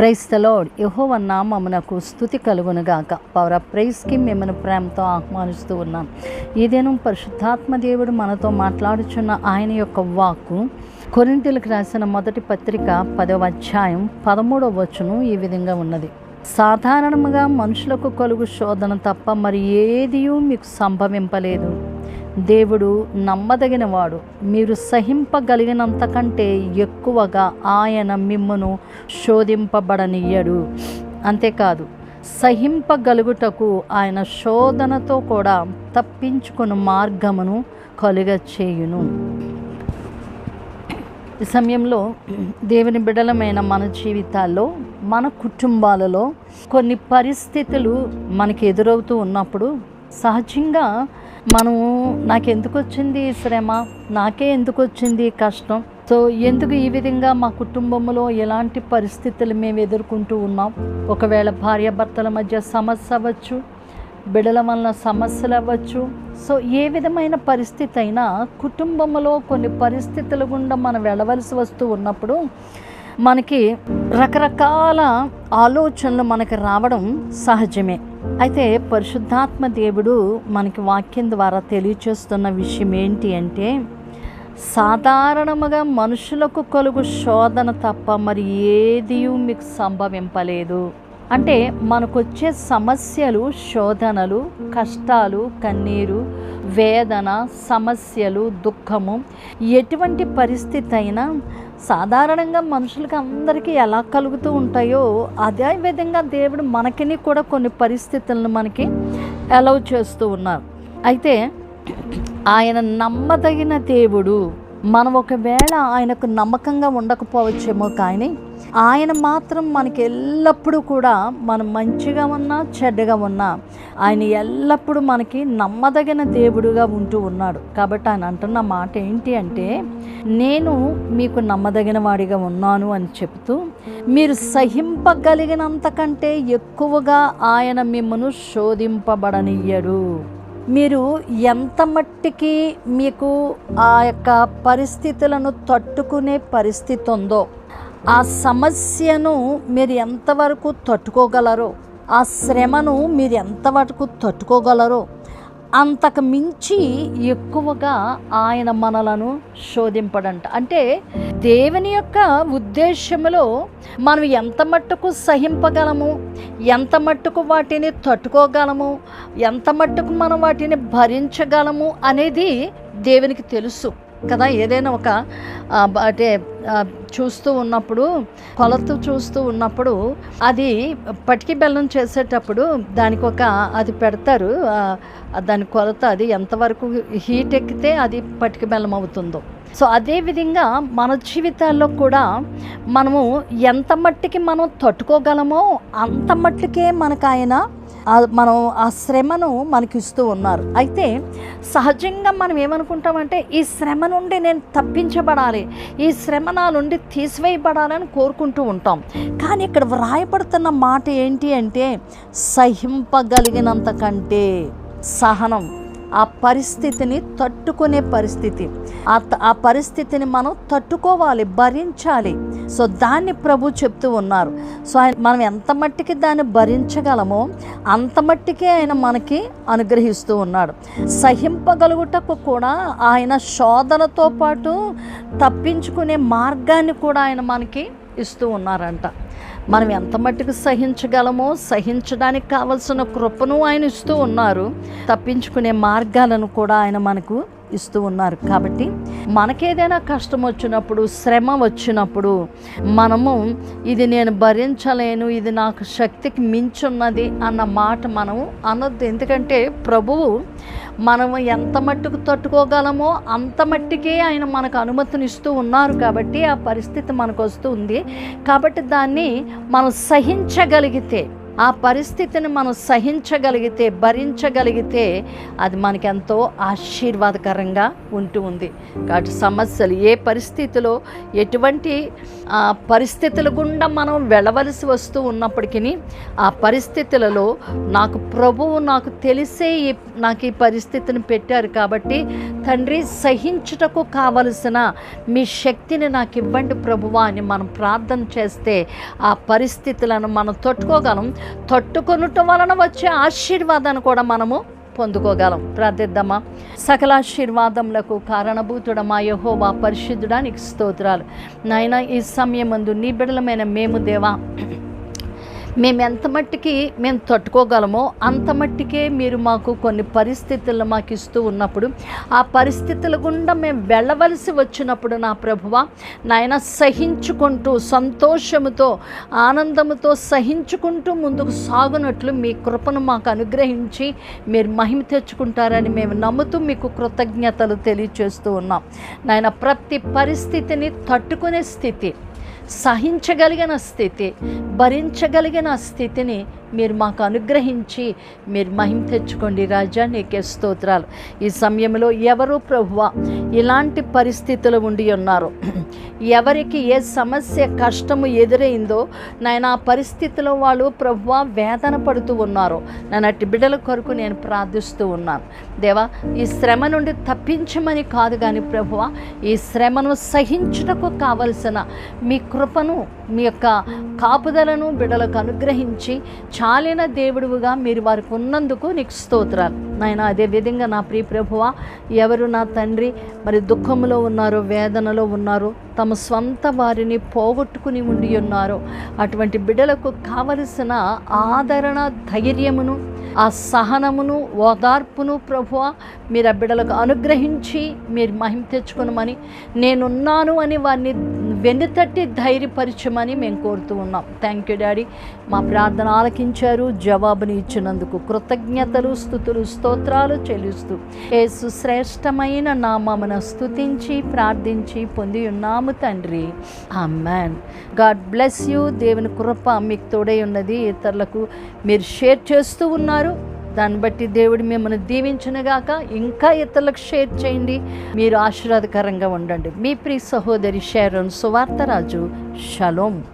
Price తలోడ్ యహోవ నామమునకు స్థుతి కలుగునుగాక. పవర్ ప్రైస్కి మిమ్మల్ని ప్రేమతో ఆహ్వానిస్తూ ఉన్నాం. ఏదేను పరిశుద్ధాత్మ దేవుడు మనతో మాట్లాడుచున్న ఆయన యొక్క వాక్కు కొరింతలకు రాసిన మొదటి పత్రిక పదవ అధ్యాయం పదమూడవ వచనం ఈ విధంగా ఉన్నది. సాధారణంగా మనుషులకు కలుగు శోధన తప్ప మరి ఏదియూ మీకు సంభవింపలేదు. దేవుడు నమ్మదగినవాడు. మీరు సహింపగలిగినంతకంటే ఎక్కువగా ఆయన మిమ్మను శోధింపబడనియ్యడు అంతేకాదు సహింపగలుగుటకు ఆయన శోధనతో కూడా తప్పించుకుని మార్గమును కలుగచేయును ఈ సమయంలో దేవుని బిడలమైన మన జీవితాల్లో మన కుటుంబాలలో కొన్ని పరిస్థితులు మనకి ఎదురవుతూ ఉన్నప్పుడు సహజంగా మనము నాకెందుకు వచ్చింది శ్రమ? నాకే ఎందుకు వచ్చింది కష్టం? సో ఎందుకు ఈ విధంగా మా కుటుంబంలో ఎలాంటి పరిస్థితులు మేము ఎదుర్కొంటూ ఉన్నాం? ఒకవేళ భార్యాభర్తల మధ్య సమస్య అవ్వచ్చు బిడల వలన సమస్యలు అవ్వచ్చు. సో ఏ విధమైన పరిస్థితి అయినా కుటుంబంలో కొన్ని పరిస్థితుల గుండా మనం వెళ్ళవలసి వస్తూ ఉన్నప్పుడు మనకి రకరకాల ఆలోచనలు మనకి రావడం సహజమే. అయితే పరిశుద్ధాత్మ దేవుడు మనకి వాక్యం ద్వారా తెలియచేస్తున్న విషయం ఏంటి అంటే సాధారణముగా మనుషులకు కలుగు శోధన తప్ప మరి ఏది మీకు సంభవింపలేదు. అంటే మనకొచ్చే సమస్యలు శోధనలు కష్టాలు కన్నీరు వేదన సమస్యలు దుఃఖము ఎటువంటి పరిస్థితి అయినా సాధారణంగా మనుషులకి అందరికీ ఎలా కలుగుతూ ఉంటాయో అదే విధంగా దేవుడు మనకిని కూడా కొన్ని పరిస్థితులను మనకి అలౌ చేస్తూ ఉన్నారు. అయితే ఆయన నమ్మదగిన దేవుడు మనం ఒకవేళ ఆయనకు నమ్మకంగా ఉండకపోవచ్చేమో కానీ ఆయన మాత్రం మనకి ఎల్లప్పుడూ కూడా మనం మంచిగా ఉన్నా చెడ్డగా ఉన్నా ఆయన ఎల్లప్పుడూ మనకి నమ్మదగిన దేవుడుగా ఉంటూ ఉన్నాడు. కాబట్టి ఆయన అంటున్న మాట ఏంటి అంటే నేను మీకు నమ్మదగిన వాడిగా ఉన్నాను అని చెబుతూ మీరు సహింపగలిగినంతకంటే ఎక్కువగా ఆయన మిమ్మను శోధింపబడనియ్యడు. మీరు ఎంత మట్టికి మీకు ఆ యొక్క పరిస్థితులను తట్టుకునే పరిస్థితి ఉందో ఆ సమస్యను మీరు ఎంతవరకు తట్టుకోగలరో ఆ శ్రమను మీరు ఎంతవరకు తట్టుకోగలరో అంతకు మించి ఎక్కువగా ఆయన మనలను శోధింపడంట. అంటే దేవుని యొక్క ఉద్దేశంలో మనం ఎంత మట్టుకు సహింపగలము ఎంత మట్టుకు వాటిని తట్టుకోగలము ఎంత మట్టుకు మనం వాటిని భరించగలము అనేది దేవునికి తెలుసు. కదా ఏదైనా ఒక అంటే చూస్తూ ఉన్నప్పుడు కొలత చూస్తూ ఉన్నప్పుడు అది పటికి బెల్లం చేసేటప్పుడు దానికి ఒక అది పెడతారు దాని కొలత అది ఎంతవరకు హీట్ ఎక్కితే అది పటికి బెల్లం అవుతుందో. సో అదే విధంగా మన జీవితాల్లో కూడా మనము ఎంత మట్టికి మనం తట్టుకోగలమో అంత మట్టుకే మనకు ఆయన మనం ఆ శ్రమను మనకి ఇస్తూ ఉన్నారు. అయితే సహజంగా మనం ఏమనుకుంటామంటే ఈ శ్రమ నుండి నేను తప్పించబడాలి ఈ శ్రమ నా నుండి తీసివేయబడాలని కోరుకుంటూ ఉంటాం. కానీ ఇక్కడ వ్రాయబడుతున్న మాట ఏంటి అంటే సహింపగలిగినంత కంటే సహనం ఆ పరిస్థితిని తట్టుకునే పరిస్థితి. ఆ ఆ పరిస్థితిని మనం తట్టుకోవాలి భరించాలి. సో దాన్ని ప్రభు చెప్తూ ఉన్నారు. సో ఆయన మనం ఎంత మట్టికి దాన్ని భరించగలమో అంత మట్టికే ఆయన మనకి అనుగ్రహిస్తూ ఉన్నాడు. సహింపగలుగుటకు కూడా ఆయన శోధనతో పాటు తప్పించుకునే మార్గాన్ని కూడా ఆయన మనకి ఇస్తూ ఉన్నారంట. మనం ఎంత మట్టుకు సహించగలమో సహించడానికి కావలసిన కృపను ఆయన ఇస్తూ ఉన్నారు. తప్పించుకునే మార్గాలను కూడా ఆయన మనకు ఇస్తూ ఉన్నారు. కాబట్టి మనకేదైనా కష్టం వచ్చినప్పుడు శ్రమ వచ్చినప్పుడు మనము ఇది నేను భరించలేను ఇది నాకు శక్తికి మించున్నది అన్న మాట మనము అనొద్దు. ఎందుకంటే ప్రభువు మనము ఎంత మట్టుకు తట్టుకోగలమో అంత మట్టికే ఆయన మనకు అనుమతిని ఇస్తూ ఉన్నారు కాబట్టి ఆ పరిస్థితి మనకు వస్తుంది కాబట్టి దాన్ని మనం సహించగలిగితే ఆ పరిస్థితిని మనం సహించగలిగితే భరించగలిగితే అది మనకెంతో ఆశీర్వాదకరంగా ఉంటూ ఉంది. కాబట్టి సమస్యలు ఏ పరిస్థితిలో ఎటువంటి ఆ, పరిస్థితుల గుండా మనం వెళ్ళవలసి వస్తూ ఉన్నప్పటికీ ఆ పరిస్థితులలో నాకు ప్రభువు నాకు తెలిసే ఈ నాకు ఈ పరిస్థితిని పెట్టారు కాబట్టి తండ్రి సహించుటకు కావలసిన మీ శక్తిని నాకు ఇవ్వండి ప్రభువా అని మనం ప్రార్థన చేస్తే ఆ పరిస్థితులను మనం తట్టుకోగలం. తట్టుకొనుట వలన వచ్చే ఆశీర్వాదాన్ని కూడా మనము పొందుకోగలం. ప్రార్థిద్దామా. సకలాశీర్వాదములకు కారణభూతుడ మా యహోవా పరిశుద్ధుడా నీకు స్తోత్రాలు. నాయన ఈ సమయమందు నీ బిడలమైన మేము దేవా మేము ఎంత మట్టికి మేము తట్టుకోగలమో అంత మట్టికే మీరు మాకు కొన్ని పరిస్థితులను మాకు ఇస్తూ ఉన్నప్పుడు ఆ పరిస్థితుల గుండా మేము వెళ్ళవలసి వచ్చినప్పుడు నా ప్రభువ నాయన సహించుకుంటూ సంతోషముతో ఆనందముతో సహించుకుంటూ ముందుకు సాగునట్లు మీ కృపను మాకు అనుగ్రహించి మీరు మహిమ తెచ్చుకుంటారని మేము నమ్ముతూ మీకు కృతజ్ఞతలు తెలియచేస్తూ ఉన్నాం. నాయన ప్రతి పరిస్థితిని తట్టుకునే స్థితి సహించగలిగిన స్థితి భరించగలిగిన స్థితిని మీరు మాకు అనుగ్రహించి మీరు మహిమ తెచ్చుకోండి రాజా నీకే స్తోత్రాలు. ఈ సమయంలో ఎవరు ప్రభువ? ఇలాంటి పరిస్థితులు ఉండి ఉన్నారు. ఎవరికి ఏ సమస్య కష్టము ఎదురైందో నాయన ఆ పరిస్థితిలో వాళ్ళు ప్రభువ వేదన పడుతూ ఉన్నారు. నన్ను అట్టి బిడ్డల కొరకు నేను ప్రార్థిస్తూ ఉన్నాను. దేవా ఈ శ్రమ నుండి తప్పించమని కాదు కానీ ప్రభువ ఈ శ్రమను సహించుటకు కావలసిన మీ కృపను మీ యొక్క కాపుదలను బిడ్డలకు అనుగ్రహించి చాలిన దేవుడుగా మీరు వారికి ఉన్నందుకు నీకు స్తోత్రాలు. నాయన అదే విధంగా నా ప్రియ ప్రభువ ఎవరు నా తండ్రి మరి దుఃఖంలో ఉన్నారో వేదనలో ఉన్నారో తమ స్వంత వారిని పోగొట్టుకుని ఉండి ఉన్నారో అటువంటి బిడ్డలకు కావలసిన ఆదరణ ధైర్యమును ఆ సహనమును ఓదార్పును ప్రభువ మీరు ఆ బిడ్డలకు అనుగ్రహించి మీరు మహిమ తెచ్చుకునమని నేనున్నాను అని వారిని వెనుతట్టి ధైర్యపరచమని మేము కోరుతూ ఉన్నాం. థ్యాంక్ యూ డాడీ మా ప్రార్థన ఆలకించారు. జవాబుని ఇచ్చినందుకు కృతజ్ఞతలు స్థుతులు స్తోత్రాలు చెల్లిస్తూ యేసు శ్రేష్టమైన నామమున స్థుతించి ప్రార్థించి పొంది ఉన్నాము తండ్రి. మ్యాన్ గాడ్ బ్లెస్ యూ దేవుని కృప మీకు తోడై ఉన్నది. ఇతరులకు మీరు షేర్ చేస్తూ ఉన్నారు. దాన్ని బట్టి దేవుడు మిమ్మల్ని దీవించునుగాక. ఇంకా ఇతరులకు షేర్ చేయండి. మీరు ఆశీర్వాదకరంగా ఉండండి. మీ ప్రియ సహోదరి షేరోన్ సువార్తరాజు. షలోం.